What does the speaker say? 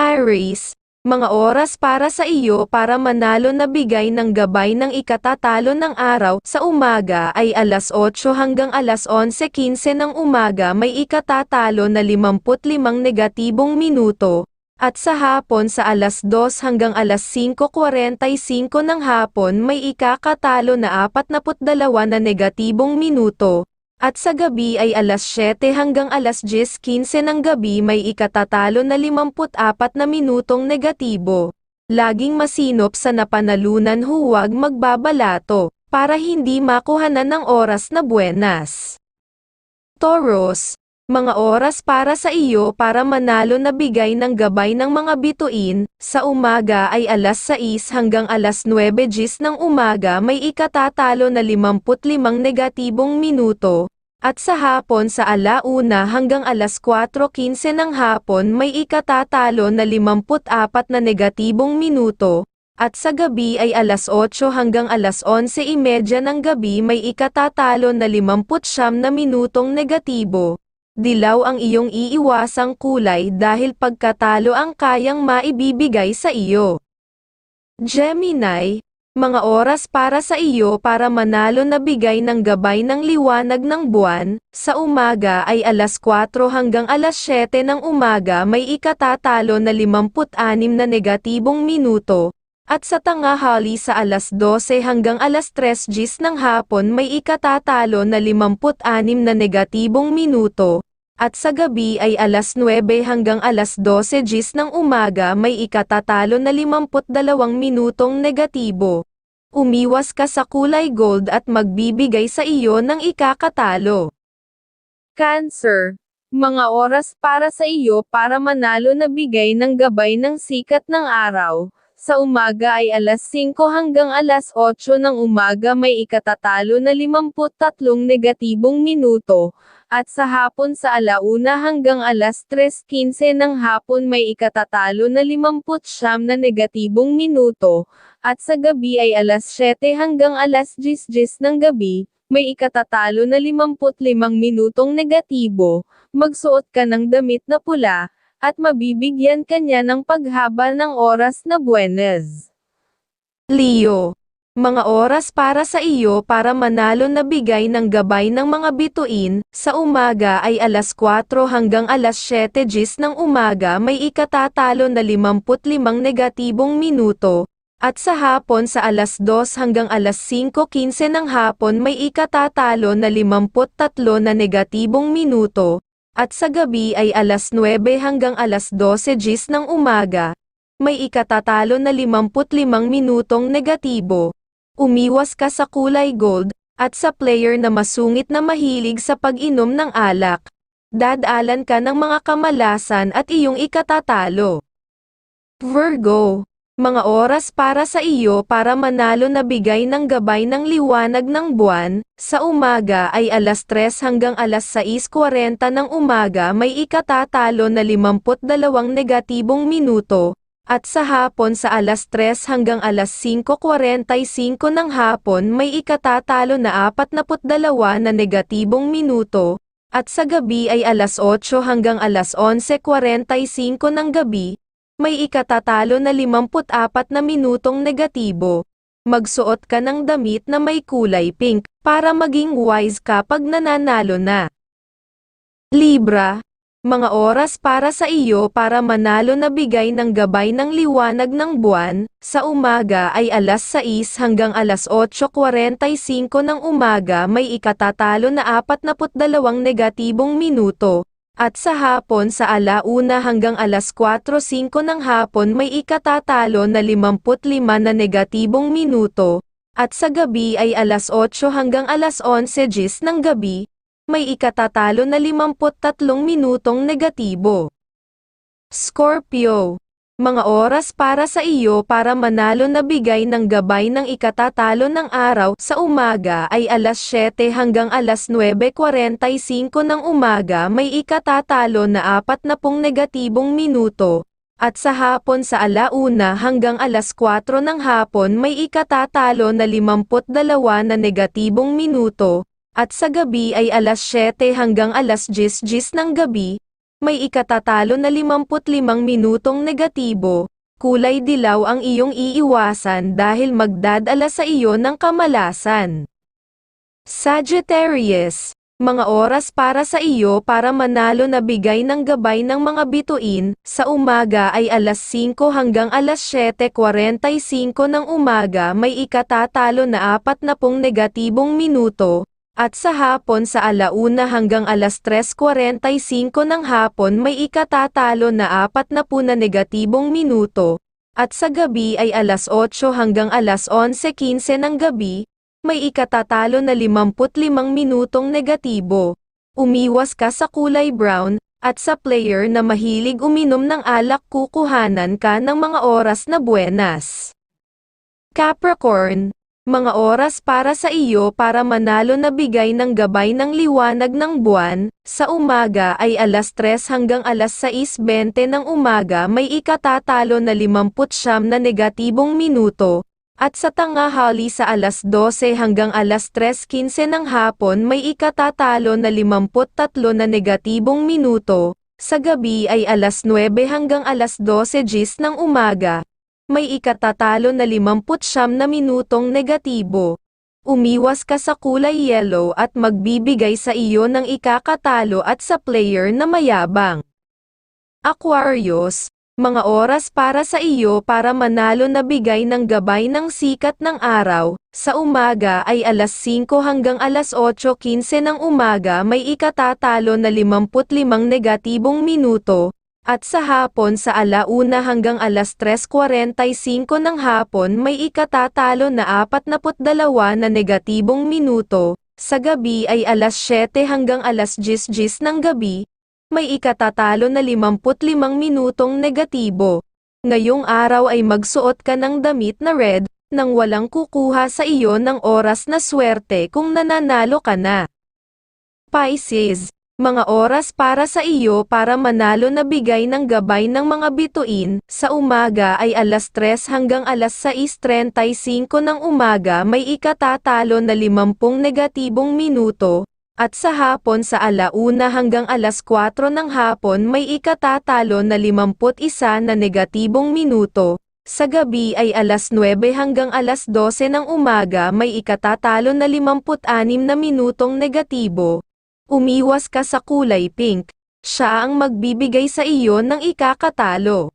Aries, mga oras para sa iyo para manalo na bigay ng gabay ng ikatatalo ng araw. Sa umaga ay alas 8 hanggang alas 11.15 ng umaga may ikatatalo na 55 negatibong minuto, at sa hapon sa alas 2 hanggang alas 5.45 ng hapon may ikakatalo na 42 na negatibong minuto, at sa gabi ay alas 7 hanggang alas 10.15 ng gabi may ikatatalo na 54 na minutong negatibo. Laging masinop sa napanalunan huwag magbabalato, para hindi makuhanan ng oras na buenas. Taurus, mga oras para sa iyo para manalo na bigay ng gabay ng mga bituin, sa umaga ay alas 6 hanggang alas 9 gis ng umaga may ikatatalo na 55 negatibong minuto, at sa hapon sa alauna hanggang alas 4.15 ng hapon may ikatatalo na 54 na negatibong minuto, at sa gabi ay alas 8 hanggang alas 11.30 ng gabi may ikatatalo na 59 na minutong negatibo. Dilaw ang iyong iiwasang kulay dahil pagkatalo ang kayang maibibigay sa iyo. Gemini, mga oras para sa iyo para manalo na bigay ng gabay ng liwanag ng buwan, sa umaga ay alas 4 hanggang alas 7 ng umaga may ikatatalo na 56 na negatibong minuto, at sa tangahali sa alas 12 hanggang alas 3 gis ng hapon may ikatatalo na 56 na negatibong minuto, at sa gabi ay alas 9 hanggang alas 12 gis ng umaga may ikatatalo na 52 minutong negatibo. Umiwas ka sa kulay gold at magbibigay sa iyo ng ikakatalo. Cancer. Mga oras para sa iyo para manalo na bigay ng gabay ng sikat ng araw. Sa umaga ay alas 5 hanggang alas 8 ng umaga may ikatatalo na 53 negatibong minuto, at sa hapon sa alauna hanggang alas 3.15 ng hapon may ikatatalo na 50 na negatibong minuto, at sa gabi ay alas 7 hanggang alas 10 ng gabi, may ikatatalo na 55 minutong negatibo, magsuot ka ng damit na pula, at mabibigyan kanya ng paghaba ng oras na buenas. Leo, mga oras para sa iyo para manalo na bigay ng gabay ng mga bituin, sa umaga ay alas 4 hanggang alas 7 gis ng umaga may ikatatalo na 55 negatibong minuto, at sa hapon sa alas 2 hanggang alas 5.15 ng hapon may ikatatalo na 53 na negatibong minuto, at sa gabi ay alas 9 hanggang alas 12 gis ng umaga, may ikatatalo na 55 minutong negatibo. Umiwas ka sa kulay gold, at sa player na masungit na mahilig sa pag-inom ng alak. Dadalan ka ng mga kamalasan at iyong ikatatalo. Virgo mga oras para sa iyo para manalo na bigay ng gabay ng liwanag ng buwan, sa umaga ay alas 3 hanggang alas 6.40 ng umaga may ikatatalo na 52 negatibong minuto, at sa hapon sa alas 3 hanggang alas 5.45 ng hapon may ikatatalo na 42 na negatibong minuto, at sa gabi ay alas 8 hanggang alas 11.45 ng gabi, may ikatatalo na 54 na minutong negatibo. Magsuot ka ng damit na may kulay pink, para maging wise ka pag nananalo na. Libra, mga oras para sa iyo para manalo na bigay ng gabay ng liwanag ng buwan, sa umaga ay alas 6 hanggang alas 8.45 ng umaga may ikatatalo na 42 negatibong minuto, at sa hapon sa alauna hanggang alas 4.05 ng hapon may ikatatalo na 55 na negatibong minuto, at sa gabi ay alas 8 hanggang alas 11 gis ng gabi, may ikatatalo na 53 minutong negatibo. Scorpio mga oras para sa iyo para manalo na bigay ng gabay ng ikatatalo ng araw sa umaga ay alas 7 hanggang alas 9.45 ng umaga may ikatatalo na 40 negatibong minuto, at sa hapon sa alauna hanggang alas 4 ng hapon may ikatatalo na 52 na negatibong minuto, at sa gabi ay alas 7 hanggang alas 10 ng gabi, may ikatatalo na 55 minutong negatibo, kulay dilaw ang iyong iiwasan dahil magdadala sa iyo ng kamalasan. Sagittarius, mga oras para sa iyo para manalo na bigay ng gabay ng mga bituin, sa umaga ay alas 5 hanggang alas 7.45 ng umaga may ikatatalo na 40 negatibong minuto, at sa hapon sa alauna hanggang alas 3.45 ng hapon may ikatatalo na 40 na negatibong minuto, at sa gabi ay alas 8 hanggang alas 11.15 ng gabi, may ikatatalo na 55 minutong negatibo. Umiwas ka sa kulay brown, at sa player na mahilig uminom ng alak kukuhanan ka ng mga oras na buenas. Capricorn, mga oras para sa iyo para manalo na bigay ng gabay ng liwanag ng buwan, sa umaga ay alas 3 hanggang alas 6.20 ng umaga may ikatatalo na 50 na negatibong minuto, at sa tangahali sa alas 12 hanggang alas 3.15 ng hapon may ikatatalo na 53 na negatibong minuto, sa gabi ay alas 9 hanggang alas 12 gis ng umaga, may ikatatalo na 50 na minutong negatibo. Umiwas ka sa kulay yellow at magbibigay sa iyo ng ikakatalo at sa player na mayabang. Aquarius, mga oras para sa iyo para manalo na bigay ng gabay ng sikat ng araw, sa umaga ay alas 5 hanggang alas 8.15 ng umaga may ikatatalo na 55 negatibong minuto, at sa hapon sa alauna hanggang alas 3.45 ng hapon may ikatatalo na 42 na negatibong minuto, sa gabi ay alas 7 hanggang alas 10 ng gabi, may ikatatalo na 55 minutong negatibo. Ngayong araw ay magsuot ka ng damit na red, nang walang kukuha sa iyo ng oras na swerte kung nananalo ka na. Pisces, mga oras para sa iyo para manalo na bigay ng gabay ng mga bituin, sa umaga ay alas 3 hanggang alas 6.35 ng umaga may ikatatalo na 50 negatibong minuto, at sa hapon sa alauna hanggang alas 4 ng hapon may ikatatalo na 51 na negatibong minuto, sa gabi ay alas 9 hanggang alas 12 ng umaga may ikatatalo na 56 na minutong negatibo. Umiwas ka sa kulay pink, siya ang magbibigay sa iyo ng ikakatalo.